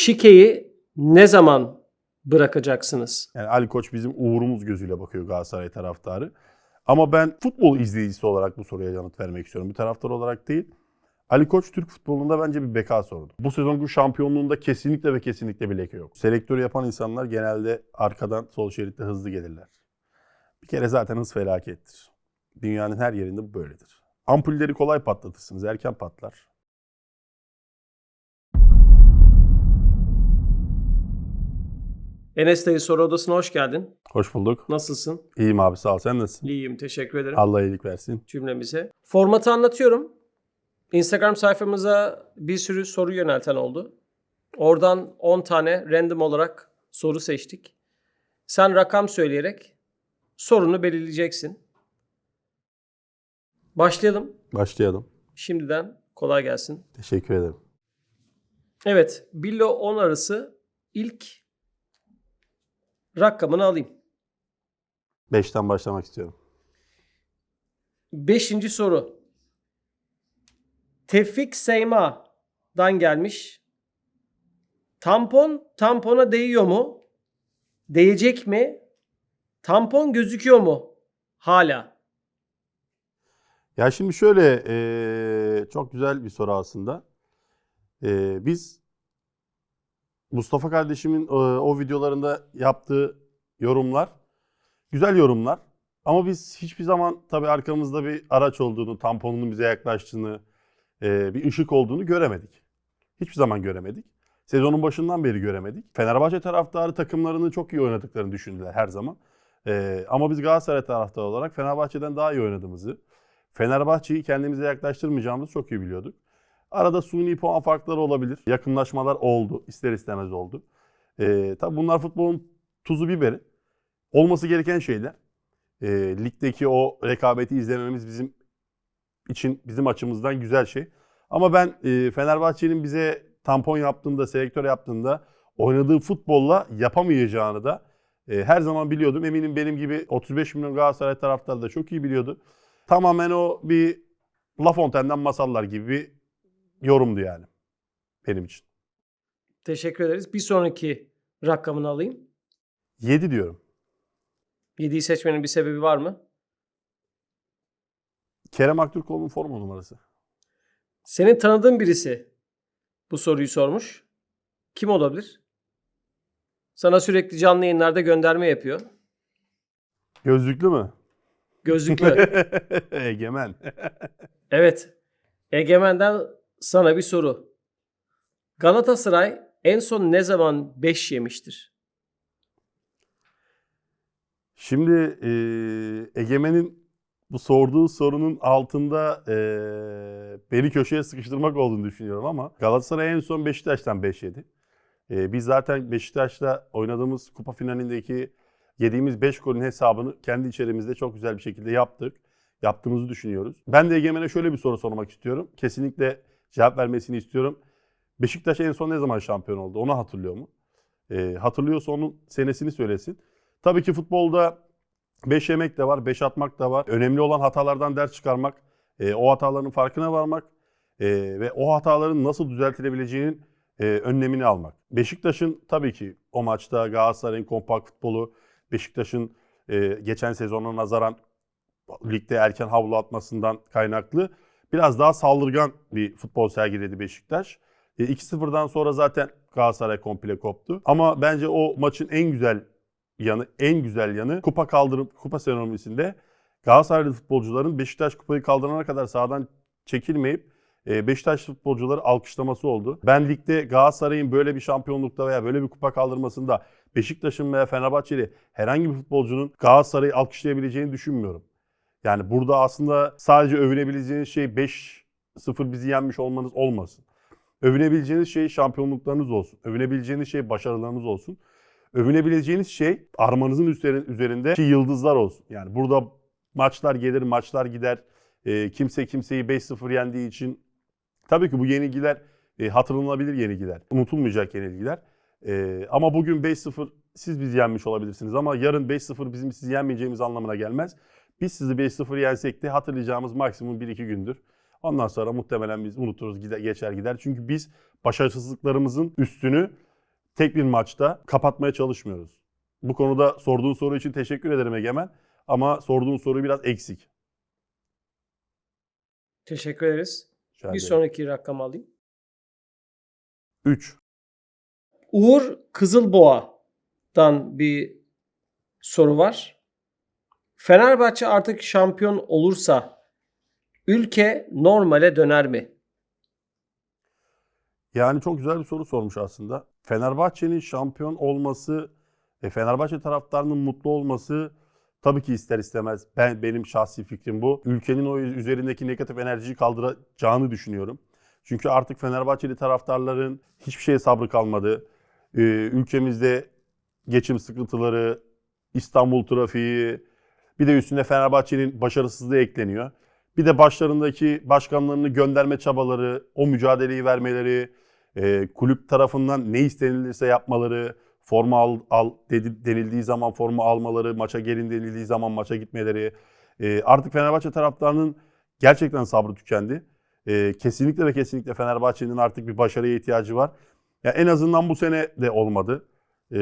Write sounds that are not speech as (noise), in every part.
Şikeyi ne zaman bırakacaksınız? Yani Ali Koç bizim uğurumuz gözüyle bakıyor Galatasaray taraftarı. Ama ben futbol izleyicisi olarak bu soruya yanıt vermek istiyorum. Bir taraftar olarak değil. Ali Koç Türk futbolunda bence bir beka sorunu. Bu sezonki şampiyonluğunda kesinlikle ve kesinlikle bir leke yok. Selektörü yapan insanlar genelde arkadan sol şeritte hızlı gelirler. Bir kere zaten hız felakettir. Dünyanın her yerinde bu böyledir. Ampulleri kolay patlatırsınız, erken patlar. Enes dayı soru odasına hoş geldin. Hoş bulduk. Nasılsın? İyiyim abi sağ ol. Sen nasılsın? İyiyim teşekkür ederim Allah iyilik versin. cümlemize. Formatı anlatıyorum. Instagram sayfamıza bir sürü soru yönelten oldu. Oradan 10 tane random olarak soru seçtik. Sen rakam söyleyerek sorunu belirleyeceksin. Başlayalım. Başlayalım. Şimdiden kolay gelsin. Teşekkür ederim. Evet, 1 ile 10 arası ilk rakamını alayım. 5'ten başlamak istiyorum. Beşinci soru. Tevfik Seyma'dan gelmiş. Tampon tampona değiyor mu? Değecek mi? Tampon gözüküyor mu? Hala. Ya şimdi şöyle eee, çok güzel bir soru aslında. Eee, biz Mustafa kardeşimin eee, o videolarında yaptığı yorumlar güzel yorumlar. Ama biz hiçbir zaman tabii arkamızda bir araç olduğunu, tamponunun bize yaklaştığını, eee, bir ışık olduğunu göremedik. Hiçbir zaman göremedik. Sezonun başından beri göremedik. Fenerbahçe taraftarı takımlarını çok iyi oynadıklarını düşündüler her zaman. Eee, ama biz Galatasaray taraftarı olarak Fenerbahçe'den daha iyi oynadığımızı, Fenerbahçe'yi kendimize yaklaştırmayacağımızı çok iyi biliyorduk. Arada suni puan farkları olabilir. Yakınlaşmalar oldu. ister istemez oldu. Ee, tabii bunlar futbolun tuzu biberi. Olması gereken şeyler. Ee, ligdeki o rekabeti izlememiz bizim için bizim açımızdan güzel şey. Ama ben e, Fenerbahçe'nin bize tampon yaptığında, selektör yaptığında oynadığı futbolla yapamayacağını da e, her zaman biliyordum. Eminim benim gibi 35 milyon Galatasaray taraftarı da çok iyi biliyordu. Tamamen o bir La Fontaine'den masallar gibi bir yorumdu yani benim için. Teşekkür ederiz. Bir sonraki rakamını alayım. 7 diyorum. 7'yi seçmenin bir sebebi var mı? Kerem Aktürkoğlu'nun forma numarası. Senin tanıdığın birisi bu soruyu sormuş. Kim olabilir? Sana sürekli canlı yayınlarda gönderme yapıyor. Gözlüklü mü? Gözlüklü. (laughs) Egemen. (laughs) Evet. Egemen'den sana bir soru. Galatasaray en son ne zaman 5 yemiştir? Şimdi e, Egemen'in bu sorduğu sorunun altında e, beni köşeye sıkıştırmak olduğunu düşünüyorum ama Galatasaray en son Beşiktaş'tan 5 yedi. E, biz zaten Beşiktaş'la oynadığımız kupa finalindeki yediğimiz 5 golün hesabını kendi içerimizde çok güzel bir şekilde yaptık. Yaptığımızı düşünüyoruz. Ben de Egemen'e şöyle bir soru sormak istiyorum. Kesinlikle cevap vermesini istiyorum. Beşiktaş en son ne zaman şampiyon oldu? Onu hatırlıyor mu? E, hatırlıyorsa onun senesini söylesin. Tabii ki futbolda 5 yemek de var, 5 atmak da var. Önemli olan hatalardan ders çıkarmak, e, o hataların farkına varmak e, ve o hataların nasıl düzeltilebileceğinin e, önlemini almak. Beşiktaş'ın tabii ki o maçta Galatasaray'ın kompakt futbolu, Beşiktaş'ın e, geçen sezona nazaran ligde erken havlu atmasından kaynaklı biraz daha saldırgan bir futbol sergiledi Beşiktaş. E, 2-0'dan sonra zaten Galatasaray komple koptu. Ama bence o maçın en güzel yanı, en güzel yanı kupa kaldırıp kupa seremonisinde Galatasaraylı futbolcuların Beşiktaş kupayı kaldırana kadar sahadan çekilmeyip e, Beşiktaş futbolcuları alkışlaması oldu. Ben ligde Galatasaray'ın böyle bir şampiyonlukta veya böyle bir kupa kaldırmasında Beşiktaş'ın veya Fenerbahçeli herhangi bir futbolcunun Galatasaray'ı alkışlayabileceğini düşünmüyorum. Yani burada aslında sadece övünebileceğiniz şey 5-0 bizi yenmiş olmanız olmasın. Övünebileceğiniz şey şampiyonluklarınız olsun. Övünebileceğiniz şey başarılarınız olsun. Övünebileceğiniz şey armanızın üzerindeki yıldızlar olsun. Yani burada maçlar gelir, maçlar gider. E, kimse kimseyi 5-0 yendiği için tabii ki bu yenilgiler e, hatırlanabilir yenilgiler. Unutulmayacak yenilgiler. E, ama bugün 5-0 siz bizi yenmiş olabilirsiniz ama yarın 5-0 bizim sizi yenmeyeceğimiz anlamına gelmez. Biz sizi 5-0 yensek de hatırlayacağımız maksimum 1-2 gündür. Ondan sonra muhtemelen biz unuturuz, gider, geçer gider. Çünkü biz başarısızlıklarımızın üstünü tek bir maçta kapatmaya çalışmıyoruz. Bu konuda sorduğun soru için teşekkür ederim Egemen. Ama sorduğun soru biraz eksik. Teşekkür ederiz. Rica Bir ederim. sonraki rakam alayım. 3. Uğur Kızılboğa'dan bir soru var. Fenerbahçe artık şampiyon olursa ülke normale döner mi? Yani çok güzel bir soru sormuş aslında. Fenerbahçe'nin şampiyon olması, e, Fenerbahçe taraftarının mutlu olması tabii ki ister istemez. Ben benim şahsi fikrim bu. Ülkenin o üzerindeki negatif enerjiyi kaldıracağını düşünüyorum. Çünkü artık Fenerbahçeli taraftarların hiçbir şeye sabrı kalmadı. Ee, ülkemizde geçim sıkıntıları, İstanbul trafiği, bir de üstüne Fenerbahçe'nin başarısızlığı ekleniyor. Bir de başlarındaki başkanlarını gönderme çabaları, o mücadeleyi vermeleri, e, kulüp tarafından ne istenilirse yapmaları, forma al, al dedi- denildiği zaman forma almaları, maça gelin denildiği zaman maça gitmeleri. E, artık Fenerbahçe taraftarının gerçekten sabrı tükendi. E, kesinlikle ve kesinlikle Fenerbahçe'nin artık bir başarıya ihtiyacı var. Ya en azından bu sene de olmadı. E,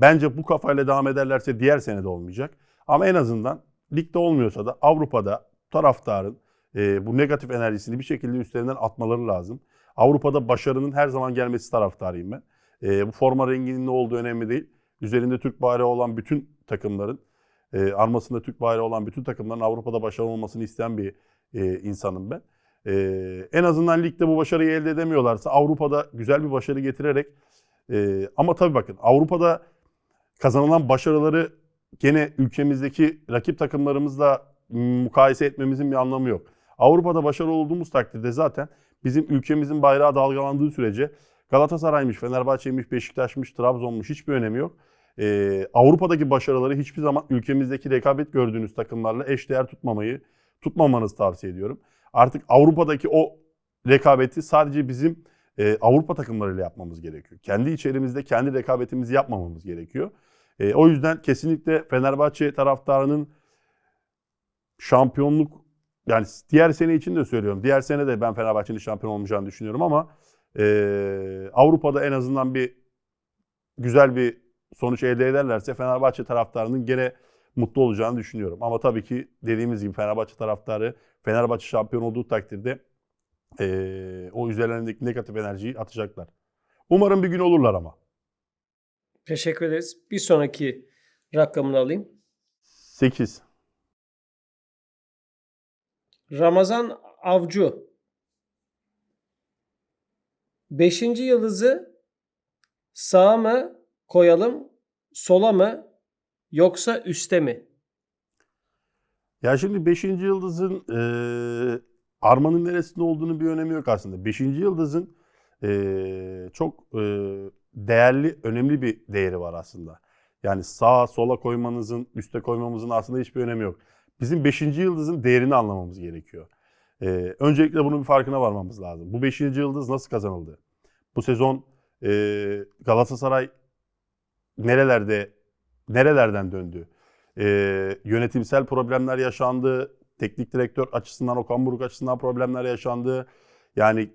bence bu kafayla devam ederlerse diğer sene de olmayacak. Ama en azından ligde olmuyorsa da Avrupa'da taraftarın e, bu negatif enerjisini bir şekilde üstlerinden atmaları lazım. Avrupa'da başarının her zaman gelmesi taraftarıyım ben. E, bu forma renginin ne olduğu önemli değil. Üzerinde Türk bayrağı olan bütün takımların, e, armasında Türk bayrağı olan bütün takımların Avrupa'da başarılı olmasını isteyen bir e, insanım ben. E, en azından ligde bu başarıyı elde edemiyorlarsa Avrupa'da güzel bir başarı getirerek e, ama tabii bakın Avrupa'da kazanılan başarıları gene ülkemizdeki rakip takımlarımızla mukayese etmemizin bir anlamı yok. Avrupa'da başarılı olduğumuz takdirde zaten bizim ülkemizin bayrağı dalgalandığı sürece Galatasaray'mış, Fenerbahçe'ymiş, Beşiktaş'mış, Trabzon'muş hiçbir önemi yok. Ee, Avrupa'daki başarıları hiçbir zaman ülkemizdeki rekabet gördüğünüz takımlarla eşdeğer tutmamayı, tutmamanızı tavsiye ediyorum. Artık Avrupa'daki o rekabeti sadece bizim e, Avrupa takımlarıyla yapmamız gerekiyor. Kendi içerimizde kendi rekabetimizi yapmamamız gerekiyor. E, o yüzden kesinlikle Fenerbahçe taraftarının şampiyonluk yani diğer sene için de söylüyorum. Diğer sene de ben Fenerbahçe'nin şampiyon olmayacağını düşünüyorum ama e, Avrupa'da en azından bir güzel bir sonuç elde ederlerse Fenerbahçe taraftarının gene mutlu olacağını düşünüyorum. Ama tabii ki dediğimiz gibi Fenerbahçe taraftarı Fenerbahçe şampiyon olduğu takdirde e, o üzerlerindeki negatif enerjiyi atacaklar. Umarım bir gün olurlar ama. Teşekkür ederiz. Bir sonraki rakamını alayım. 8. Ramazan Avcı. Beşinci yıldızı sağa mı koyalım, sola mı yoksa üste mi? Ya şimdi 5. yıldızın e, armanın neresinde olduğunu bir önemi yok aslında. 5. yıldızın e, çok e, değerli, önemli bir değeri var aslında. Yani sağa sola koymanızın, üste koymamızın aslında hiçbir önemi yok. Bizim 5. yıldızın değerini anlamamız gerekiyor. E, öncelikle bunun bir farkına varmamız lazım. Bu 5. yıldız nasıl kazanıldı? Bu sezon e, Galatasaray nerelerde, nerelerden döndü? e, yönetimsel problemler yaşandı. Teknik direktör açısından, Okan Buruk açısından problemler yaşandı. Yani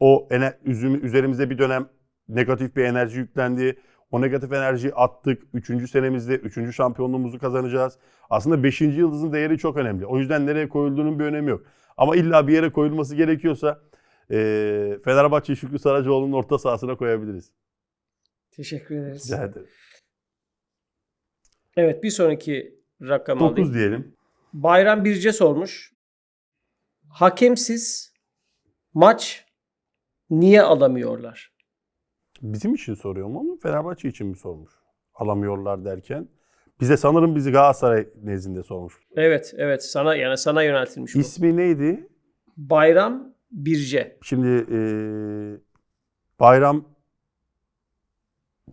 o üzümü, üzerimize bir dönem negatif bir enerji yüklendi. O negatif enerjiyi attık. Üçüncü senemizde üçüncü şampiyonluğumuzu kazanacağız. Aslında beşinci yıldızın değeri çok önemli. O yüzden nereye koyulduğunun bir önemi yok. Ama illa bir yere koyulması gerekiyorsa e, Fenerbahçe Şükrü Saracoğlu'nun orta sahasına koyabiliriz. Teşekkür ederiz. Rica ederim. Evet bir sonraki rakamı 9 alayım. diyelim. Bayram Birce sormuş. Hakemsiz maç niye alamıyorlar? Bizim için soruyor mu ama Fenerbahçe için mi sormuş? Alamıyorlar derken. Bize sanırım bizi Galatasaray nezdinde sormuş. Evet, evet sana yani sana yöneltilmiş bu. İsmi neydi? Bayram Birce. Şimdi eee, Bayram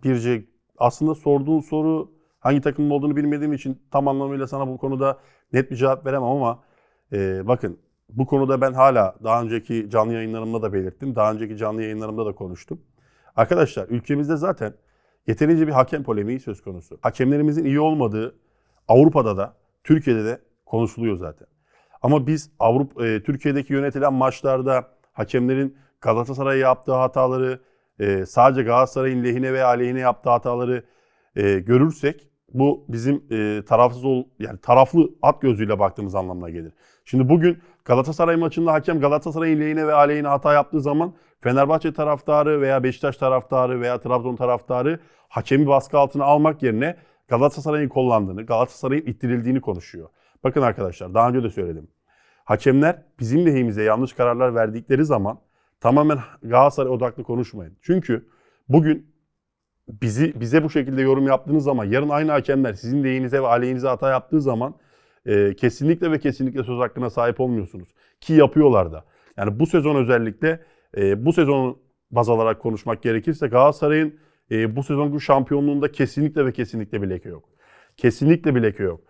Birce aslında sorduğun soru hangi takımın olduğunu bilmediğim için tam anlamıyla sana bu konuda net bir cevap veremem ama eee, bakın bu konuda ben hala daha önceki canlı yayınlarımda da belirttim. Daha önceki canlı yayınlarımda da konuştum. Arkadaşlar ülkemizde zaten yeterince bir hakem polemiği söz konusu. Hakemlerimizin iyi olmadığı Avrupa'da da Türkiye'de de konuşuluyor zaten. Ama biz Avrupa e, Türkiye'deki yönetilen maçlarda hakemlerin Galatasaray'a yaptığı hataları e, sadece Galatasaray'ın lehine veya aleyhine yaptığı hataları e, görürsek bu bizim e, tarafsız ol, yani taraflı at gözüyle baktığımız anlamına gelir. Şimdi bugün Galatasaray maçında hakem Galatasaray'ın lehine ve aleyhine hata yaptığı zaman Fenerbahçe taraftarı veya Beşiktaş taraftarı veya Trabzon taraftarı hakemi baskı altına almak yerine Galatasaray'ın kullandığını, Galatasaray'ın ittirildiğini konuşuyor. Bakın arkadaşlar daha önce de söyledim. Hakemler bizim lehimize yanlış kararlar verdikleri zaman tamamen Galatasaray odaklı konuşmayın. Çünkü bugün bizi bize bu şekilde yorum yaptığınız zaman yarın aynı hakemler sizin lehinize ve aleyhinize hata yaptığı zaman e, kesinlikle ve kesinlikle söz hakkına sahip olmuyorsunuz. Ki yapıyorlar da. Yani bu sezon özellikle e, bu sezonu baz alarak konuşmak gerekirse Galatasaray'ın e, bu sezonki şampiyonluğunda kesinlikle ve kesinlikle bir leke yok. Kesinlikle bir leke yok.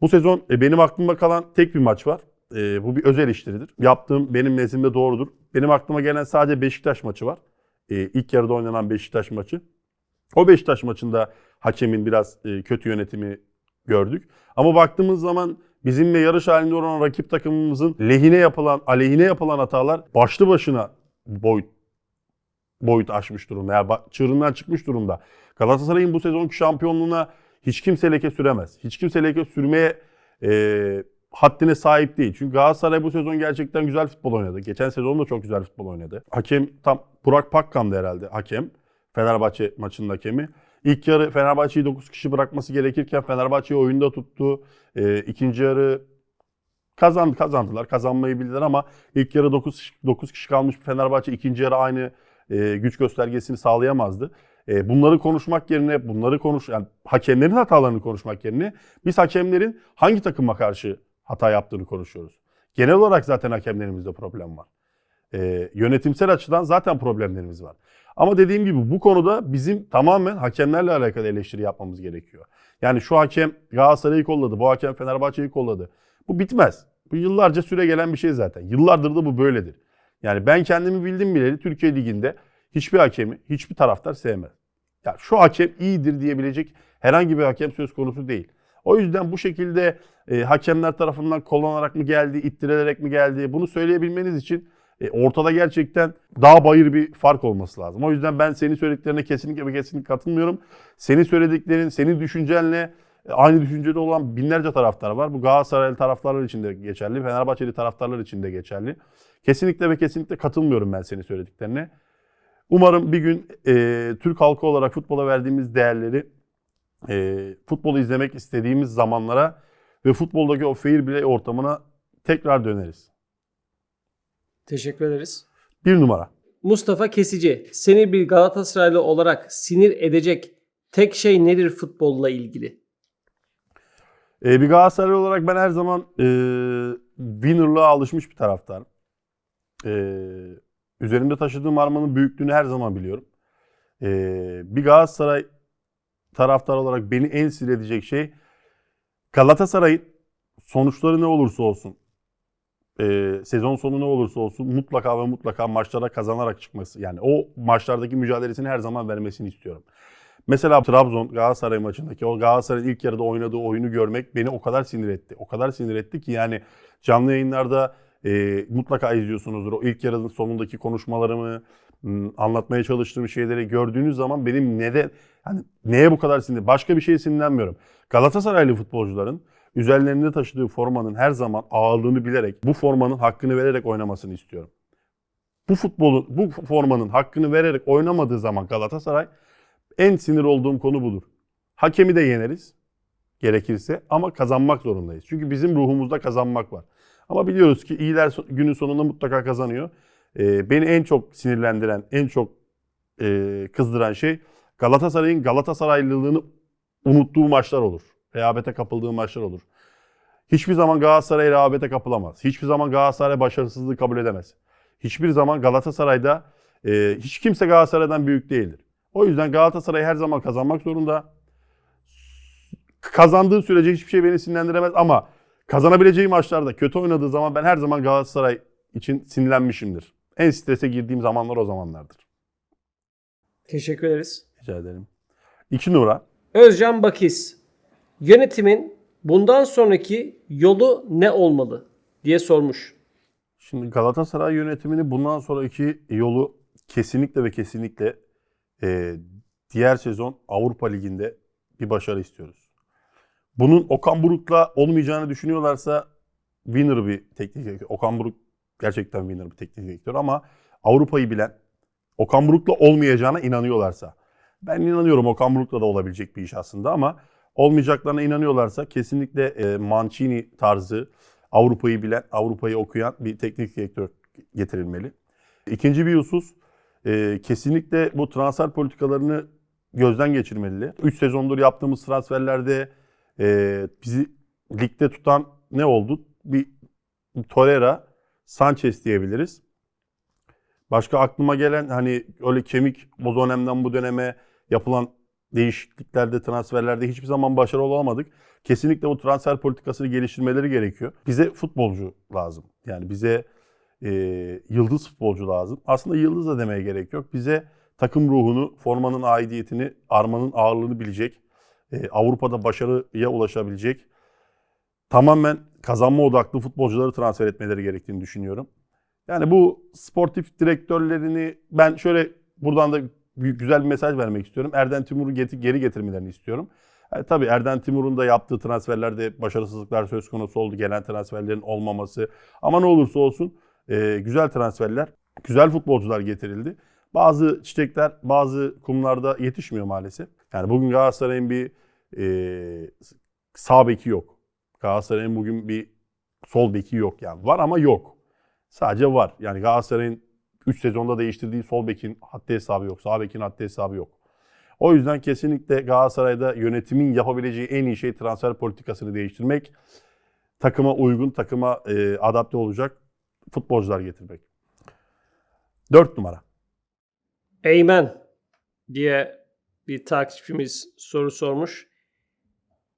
Bu sezon e, benim aklımda kalan tek bir maç var. E, bu bir özel işleridir. Yaptığım benim nezdimde doğrudur. Benim aklıma gelen sadece Beşiktaş maçı var. E, ilk yarıda oynanan Beşiktaş maçı. O Beşiktaş maçında hakemin biraz e, kötü yönetimi gördük. Ama baktığımız zaman bizimle yarış halinde olan rakip takımımızın lehine yapılan, aleyhine yapılan hatalar başlı başına boyut boyut aşmış durumda. Yani çığırından çıkmış durumda. Galatasaray'ın bu sezonki şampiyonluğuna hiç kimse leke süremez. Hiç kimse leke sürmeye e, haddine sahip değil. Çünkü Galatasaray bu sezon gerçekten güzel futbol oynadı. Geçen sezon da çok güzel futbol oynadı. Hakem tam Burak Pakkan'dı herhalde hakem. Fenerbahçe maçının hakemi. İlk yarı Fenerbahçe'yi 9 kişi bırakması gerekirken Fenerbahçe'yi oyunda tuttu. E, ikinci yarı kazandı kazandılar. Kazanmayı bildiler ama ilk yarı 9, 9 kişi kalmış Fenerbahçe ikinci yarı aynı e, güç göstergesini sağlayamazdı. E, bunları konuşmak yerine, bunları konuş, yani hakemlerin hatalarını konuşmak yerine biz hakemlerin hangi takıma karşı hata yaptığını konuşuyoruz. Genel olarak zaten hakemlerimizde problem var. E, yönetimsel açıdan zaten problemlerimiz var. Ama dediğim gibi bu konuda bizim tamamen hakemlerle alakalı eleştiri yapmamız gerekiyor. Yani şu hakem Galatasaray'ı kolladı, bu hakem Fenerbahçe'yi kolladı. Bu bitmez. Bu yıllarca süre gelen bir şey zaten. Yıllardır da bu böyledir. Yani ben kendimi bildim bileli Türkiye Ligi'nde hiçbir hakemi, hiçbir taraftar sevmez. Ya şu hakem iyidir diyebilecek herhangi bir hakem söz konusu değil. O yüzden bu şekilde e, hakemler tarafından kollanarak mı geldi, ittirilerek mi geldi bunu söyleyebilmeniz için e, ortada gerçekten dağ bayır bir fark olması lazım. O yüzden ben senin söylediklerine kesinlikle ve kesinlikle katılmıyorum. Senin söylediklerin, senin düşüncenle aynı düşüncede olan binlerce taraftar var. Bu Galatasaraylı taraftarlar için de geçerli, Fenerbahçeli taraftarlar için de geçerli. Kesinlikle ve kesinlikle katılmıyorum ben senin söylediklerine. Umarım bir gün e, Türk halkı olarak futbola verdiğimiz değerleri e, futbolu izlemek istediğimiz zamanlara ve futboldaki o fair play ortamına tekrar döneriz. Teşekkür ederiz. Bir numara. Mustafa Kesici, seni bir Galatasaraylı olarak sinir edecek tek şey nedir futbolla ilgili? E, bir Galatasaraylı olarak ben her zaman e, winnerlığa alışmış bir taraftarım. E, üzerimde taşıdığım armanın büyüklüğünü her zaman biliyorum. E, bir Galatasaray taraftar olarak beni en sinir edecek şey Galatasaray'ın sonuçları ne olursa olsun e, sezon sonu ne olursa olsun mutlaka ve mutlaka maçlara kazanarak çıkması. Yani o maçlardaki mücadelesini her zaman vermesini istiyorum. Mesela Trabzon Galatasaray maçındaki o Galatasaray'ın ilk yarıda oynadığı oyunu görmek beni o kadar sinir etti. O kadar sinir etti ki yani canlı yayınlarda e, mutlaka izliyorsunuzdur. O ilk yarının sonundaki konuşmalarımı, anlatmaya çalıştığım şeyleri gördüğünüz zaman benim neden hani neye bu kadar sinir? Başka bir şeye sinirlenmiyorum. Galatasaraylı futbolcuların üzerlerinde taşıdığı formanın her zaman ağırlığını bilerek, bu formanın hakkını vererek oynamasını istiyorum. Bu futbolun, bu formanın hakkını vererek oynamadığı zaman Galatasaray en sinir olduğum konu budur. Hakemi de yeneriz gerekirse ama kazanmak zorundayız. Çünkü bizim ruhumuzda kazanmak var. Ama biliyoruz ki iyiler günün sonunda mutlaka kazanıyor. Ee, beni en çok sinirlendiren, en çok e, kızdıran şey Galatasaray'ın Galatasaraylılığını unuttuğu maçlar olur. Rehabete kapıldığı maçlar olur. Hiçbir zaman Galatasaray rehabete kapılamaz. Hiçbir zaman Galatasaray başarısızlığı kabul edemez. Hiçbir zaman Galatasaray'da e, hiç kimse Galatasaray'dan büyük değildir. O yüzden Galatasaray her zaman kazanmak zorunda. Kazandığı sürece hiçbir şey beni sinirlendiremez ama kazanabileceği maçlarda kötü oynadığı zaman ben her zaman Galatasaray için sinirlenmişimdir. En strese girdiğim zamanlar o zamanlardır. Teşekkür ederiz. Rica ederim. İki numara. Özcan Bakis, yönetimin bundan sonraki yolu ne olmalı diye sormuş. Şimdi Galatasaray yönetimini bundan sonraki yolu kesinlikle ve kesinlikle e, diğer sezon Avrupa Ligi'nde bir başarı istiyoruz. Bunun Okan Buruk'la olmayacağını düşünüyorlarsa winner bir teknik direktör. Okan Buruk gerçekten winner bir teknik direktör ama Avrupa'yı bilen, Okan Buruk'la olmayacağına inanıyorlarsa. Ben inanıyorum Okan Buruk'la da olabilecek bir iş aslında ama olmayacaklarına inanıyorlarsa kesinlikle e, Mancini tarzı Avrupa'yı bilen, Avrupa'yı okuyan bir teknik direktör getirilmeli. İkinci bir husus e, kesinlikle bu transfer politikalarını gözden geçirmeli. 3 sezondur yaptığımız transferlerde e, bizi ligde tutan ne oldu? Bir Torreira, Sanchez diyebiliriz. Başka aklıma gelen hani öyle kemik o dönemden bu döneme yapılan değişikliklerde, transferlerde hiçbir zaman başarılı olamadık. Kesinlikle bu transfer politikasını geliştirmeleri gerekiyor. Bize futbolcu lazım. Yani bize e, yıldız futbolcu lazım. Aslında yıldız da demeye gerek yok. Bize takım ruhunu, formanın aidiyetini, armanın ağırlığını bilecek, e, Avrupa'da başarıya ulaşabilecek, tamamen kazanma odaklı futbolcuları transfer etmeleri gerektiğini düşünüyorum. Yani bu sportif direktörlerini ben şöyle buradan da güzel bir mesaj vermek istiyorum. Erden Timur'u geri getirmelerini istiyorum. E, tabii Erden Timur'un da yaptığı transferlerde başarısızlıklar söz konusu oldu. Gelen transferlerin olmaması. Ama ne olursa olsun e, güzel transferler, güzel futbolcular getirildi. Bazı çiçekler bazı kumlarda yetişmiyor maalesef. Yani bugün Galatasaray'ın bir e, sağ beki yok. Galatasaray'ın bugün bir sol beki yok yani. Var ama yok. Sadece var. Yani Galatasaray'ın 3 sezonda değiştirdiği sol bekin haddi hesabı yok. Sağ bekin haddi hesabı yok. O yüzden kesinlikle Galatasaray'da yönetimin yapabileceği en iyi şey transfer politikasını değiştirmek. Takıma uygun, takıma e, adapte olacak futbolcular getirmek. 4 numara. Eymen diye bir takipçimiz soru sormuş.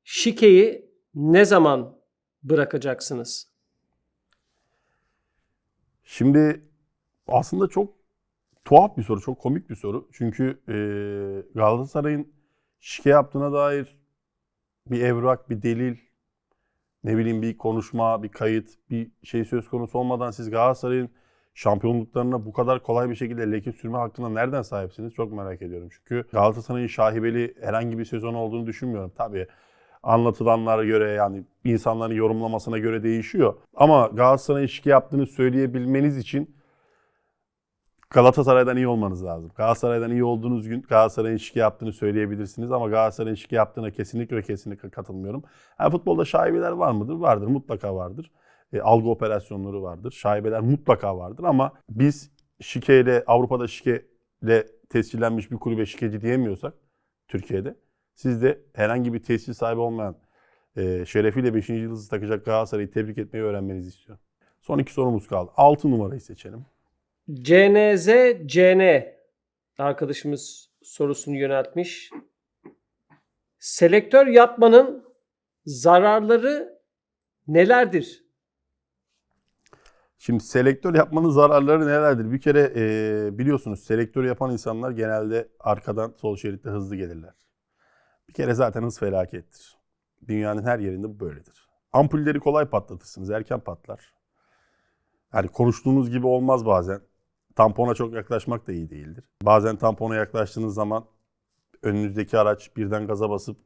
Şikeyi ne zaman bırakacaksınız? Şimdi aslında çok tuhaf bir soru, çok komik bir soru. Çünkü e, Galatasaray'ın şike yaptığına dair bir evrak, bir delil, ne bileyim bir konuşma, bir kayıt, bir şey söz konusu olmadan siz Galatasaray'ın şampiyonluklarına bu kadar kolay bir şekilde leke sürme hakkına nereden sahipsiniz? Çok merak ediyorum. Çünkü Galatasaray'ın şahibeli herhangi bir sezon olduğunu düşünmüyorum. Tabii anlatılanlara göre yani insanların yorumlamasına göre değişiyor. Ama Galatasaray'ın şike yaptığını söyleyebilmeniz için Galatasaray'dan iyi olmanız lazım. Galatasaray'dan iyi olduğunuz gün Galatasaray'ın şike yaptığını söyleyebilirsiniz ama Galatasaray'ın şike yaptığına kesinlikle kesinlikle katılmıyorum. Ha, futbolda şaibeler var mıdır? Vardır. Mutlaka vardır. E, algı operasyonları vardır. Şaibeler mutlaka vardır ama biz şikeyle Avrupa'da şikeyle tescillenmiş bir kulübe şikeci diyemiyorsak Türkiye'de siz de herhangi bir tescil sahibi olmayan e, şerefiyle 5. yıldızı takacak Galatasaray'ı tebrik etmeyi öğrenmenizi istiyorum. Son iki sorumuz kaldı. 6 numarayı seçelim. CNZ CN arkadaşımız sorusunu yöneltmiş. Selektör yapmanın zararları nelerdir? Şimdi selektör yapmanın zararları nelerdir? Bir kere e, biliyorsunuz selektör yapan insanlar genelde arkadan sol şeritte hızlı gelirler. Bir kere zaten hız felakettir. Dünyanın her yerinde bu böyledir. Ampulleri kolay patlatırsınız, erken patlar. Yani konuştuğunuz gibi olmaz bazen. Tampona çok yaklaşmak da iyi değildir. Bazen tampona yaklaştığınız zaman önünüzdeki araç birden gaza basıp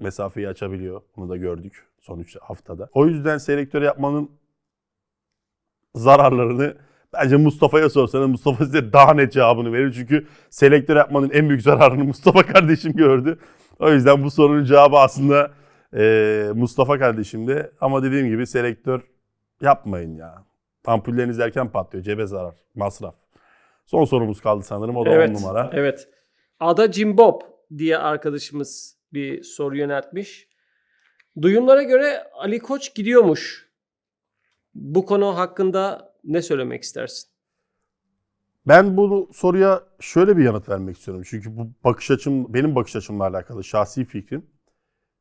mesafeyi açabiliyor. Bunu da gördük son 3 haftada. O yüzden selektör yapmanın zararlarını bence Mustafa'ya sorsanız Mustafa size daha net cevabını verir. Çünkü selektör yapmanın en büyük zararını Mustafa kardeşim gördü. O yüzden bu sorunun cevabı aslında e, Mustafa kardeşimde. Ama dediğim gibi selektör yapmayın ya. Ampulleriniz erken patlıyor. Cebe zarar, masraf. Son sorumuz kaldı sanırım. O da 10 evet, numara. Evet. Ada Cimbob diye arkadaşımız bir soru yöneltmiş. Duyumlara göre Ali Koç gidiyormuş. Bu konu hakkında ne söylemek istersin? Ben bu soruya şöyle bir yanıt vermek istiyorum. Çünkü bu bakış açım, benim bakış açımla alakalı şahsi fikrim.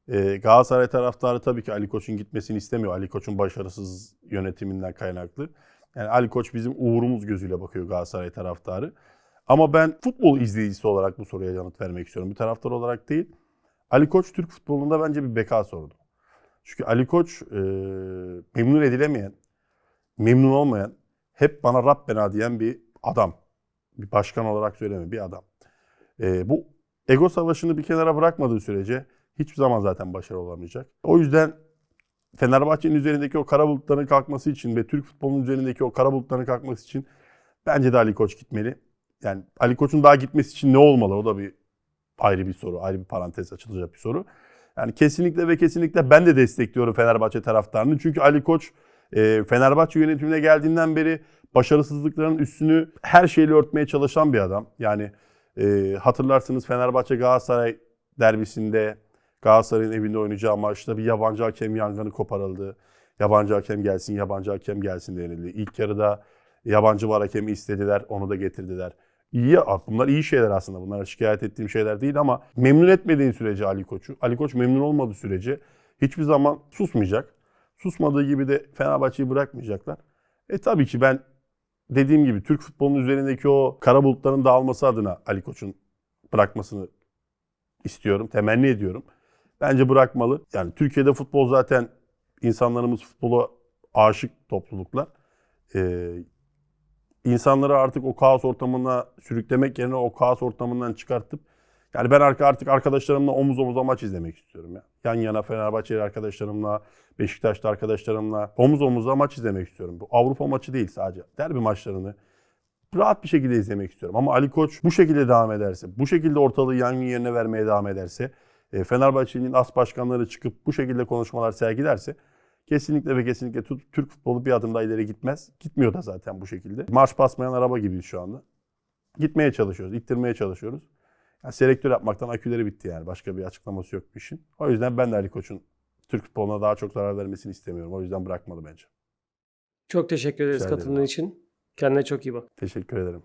Ee, Galatasaray taraftarı tabii ki Ali Koç'un gitmesini istemiyor. Ali Koç'un başarısız yönetiminden kaynaklı. Yani Ali Koç bizim uğurumuz gözüyle bakıyor Galatasaray taraftarı. Ama ben futbol izleyicisi olarak bu soruya yanıt vermek istiyorum. Bir taraftar olarak değil. Ali Koç Türk futbolunda bence bir beka sorunu. Çünkü Ali Koç e, memnun edilemeyen, memnun olmayan, hep bana Rabbena diyen bir adam. Bir başkan olarak söyleme bir adam. Ee, bu ego savaşını bir kenara bırakmadığı sürece hiçbir zaman zaten başarılı olamayacak. O yüzden Fenerbahçe'nin üzerindeki o kara bulutların kalkması için ve Türk futbolunun üzerindeki o kara bulutların kalkması için bence de Ali Koç gitmeli. Yani Ali Koç'un daha gitmesi için ne olmalı? O da bir ayrı bir soru, ayrı bir parantez açılacak bir soru. Yani kesinlikle ve kesinlikle ben de destekliyorum Fenerbahçe taraftarını. Çünkü Ali Koç e, Fenerbahçe yönetimine geldiğinden beri başarısızlıkların üstünü her şeyle örtmeye çalışan bir adam. Yani e, hatırlarsınız Fenerbahçe Galatasaray derbisinde Galatasaray'ın evinde oynayacağı maçta bir yabancı hakem yangını koparıldı. Yabancı hakem gelsin, yabancı hakem gelsin denildi. İlk yarıda yabancı var hakemi istediler, onu da getirdiler. İyi, bunlar iyi şeyler aslında. Bunlar şikayet ettiğim şeyler değil ama memnun etmediğin sürece Ali Koç'u, Ali Koç memnun olmadığı sürece hiçbir zaman susmayacak. Susmadığı gibi de Fenerbahçe'yi bırakmayacaklar. E tabii ki ben dediğim gibi Türk futbolunun üzerindeki o kara bulutların dağılması adına Ali Koç'un bırakmasını istiyorum, temenni ediyorum. Bence bırakmalı. Yani Türkiye'de futbol zaten insanlarımız futbola aşık topluluklar. Ee, insanları artık o kaos ortamına sürüklemek yerine o kaos ortamından çıkartıp yani ben artık arkadaşlarımla omuz omuza maç izlemek istiyorum ya. Yan yana Fenerbahçeli arkadaşlarımla, Beşiktaşlı arkadaşlarımla omuz omuza maç izlemek istiyorum. Bu Avrupa maçı değil sadece. Derbi maçlarını rahat bir şekilde izlemek istiyorum. Ama Ali Koç bu şekilde devam ederse, bu şekilde ortalığı yangın yerine vermeye devam ederse, Fenerbahçe'nin as başkanları çıkıp bu şekilde konuşmalar sergilerse kesinlikle ve kesinlikle Türk futbolu bir adım daha ileri gitmez. Gitmiyor da zaten bu şekilde. Marş basmayan araba gibiyiz şu anda. Gitmeye çalışıyoruz, ittirmeye çalışıyoruz. Yani selektör yapmaktan aküleri bitti yani. Başka bir açıklaması yok bu işin. O yüzden ben de Ali Koç'un Türk futboluna daha çok zarar vermesini istemiyorum. O yüzden bırakmalı bence. Çok teşekkür ederiz katıldığın için. Kendine çok iyi bak. Teşekkür ederim.